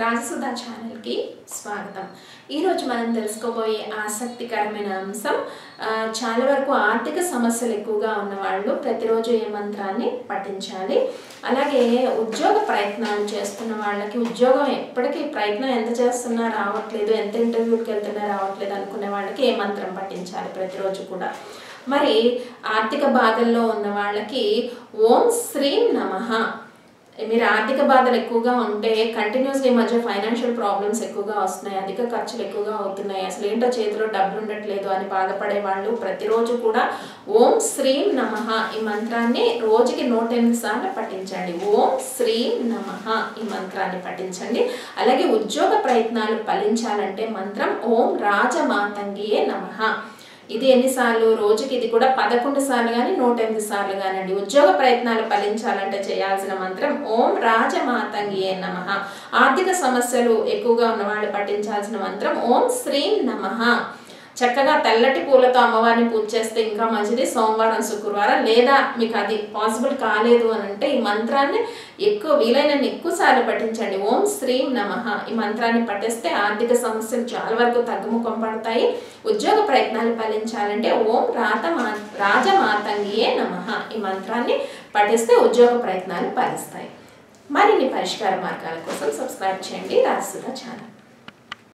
రాజసుధ ఛానల్కి స్వాగతం. ఈరోజు మనం తెలుసుకోబోయే ఆసక్తికరమైన అంశం చాలా వరకు ఆర్థిక సమస్యలు ఎక్కువగా ఉన్నవాళ్ళు ప్రతిరోజు ఏ మంత్రాన్ని పఠించాలి? అలాగే ఉద్యోగ ప్రయత్నాలు చేస్తున్న వాళ్ళకి ఉద్యోగం ఎప్పటికీ ప్రయత్నం ఎంత చేస్తున్నా రావట్లేదు ఎంత ఇంటర్వ్యూకి వెళ్తున్నా రావట్లేదు అనుకునే వాళ్ళకి ఏ మంత్రం పఠించాలి ప్రతిరోజు కూడా? మరి ఆర్థిక బాధల్లో ఉన్న వాళ్ళకి ఓం శ్రీం నమః మీరు ఆర్థిక బాధలు ఎక్కువగా ఉంటే కంటిన్యూస్గా ఈ మధ్య ఫైనాన్షియల్ ప్రాబ్లమ్స్ ఎక్కువగా వస్తున్నాయి అధిక ఖర్చులు ఎక్కువగా అవుతున్నాయి. అసలు ఏంటో చేతిలో డబ్బులు ఉండట్లేదు అని బాధపడే వాళ్ళు ప్రతిరోజు కూడా ఓం శ్రీం నమః ఈ మంత్రాన్ని రోజుకి నూట ఎనిమిది సార్లు పఠించండి. ఓం శ్రీం నమః ఈ మంత్రాన్ని పఠించండి. అలాగే ఉద్యోగ ప్రయత్నాలు ఫలించాలంటే మంత్రం ఓం రాజమాతంగియే నమహ ఇది ఎన్నిసార్లు? రోజుకి ఇది కూడా పదకొండు సార్లు కానీ నూట ఎనిమిది సార్లు కానండి ఉద్యోగ ప్రయత్నాలు ఫలించాలంటే చేయాల్సిన మంత్రం ఓం రాజమాతంగియే నమ. ఆర్థిక సమస్యలు ఎక్కువగా ఉన్నవాళ్ళు పఠించాల్సిన మంత్రం ఓం శ్రీం నమ. చక్కగా తెల్లటి పూలతో అమ్మవారిని పూజ చేస్తే ఇంకా మంచిది. సోమవారం శుక్రవారం లేదా మీకు అది పాసిబుల్ కాలేదు అని అంటే ఈ మంత్రాన్ని ఎక్కువ వీలైనన్ని ఎక్కువసార్లు పఠించండి. ఓం శ్రీం నమః. ఈ మంత్రాన్ని పఠిస్తే ఆర్థిక సమస్యలు చాలా వరకు తగ్గుముఖం పడతాయి. ఉద్యోగ ప్రయత్నాలు ఫలించాలంటే ఓం రాత మా రాజమాతంగియే నమః. ఈ మంత్రాన్ని పఠిస్తే ఉద్యోగ ప్రయత్నాలు ఫలిస్తాయి. మరిన్ని పరిష్కార మార్గాల కోసం సబ్స్క్రైబ్ చేయండి. రాజసుధ ఛానల్.